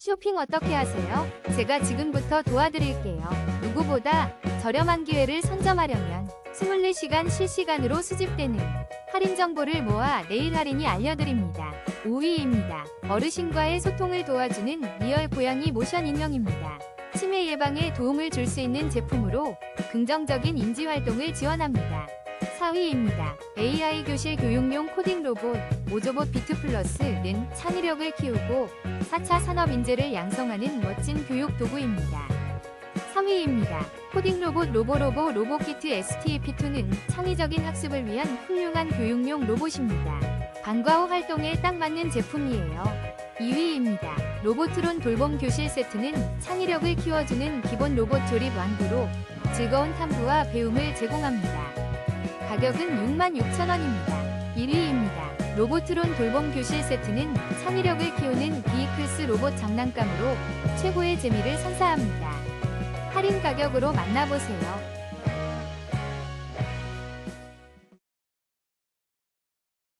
쇼핑 어떻게 하세요? 제가 지금부터 도와드릴게요. 누구보다 저렴한 기회를 선점하려면 24시간 실시간으로 수집되는 할인 정보를 모아 내일 할인이 알려드립니다. 5위입니다. 어르신과의 소통을 도와주는 리얼 고양이 모션 인형입니다. 치매 예방에 도움을 줄 수 있는 제품으로 긍정적인 인지 활동을 지원합니다. 4위입니다. AI 교실 교육용 코딩 로봇 오조봇 비트 플러스는 창의력을 키우고 4차 산업 인재를 양성하는 멋진 교육 도구입니다. 3위입니다. 코딩 로봇 로보로보 로보키트 STP2는 창의적인 학습을 위한 훌륭한 교육용 로봇입니다. 방과 후 활동에 딱 맞는 제품이에요. 2위입니다. 로보트론 돌봄 교실 세트는 창의력을 키워주는 기본 로봇 조립 완구로 즐거운 탐구와 배움을 제공합니다. 가격은 66,000원입니다. 1위입니다. 로보트론 돌봄 교실 세트는 창의력을 키우는 비이클스 로봇 장난감으로 최고의 재미를 선사합니다. 할인 가격으로 만나보세요.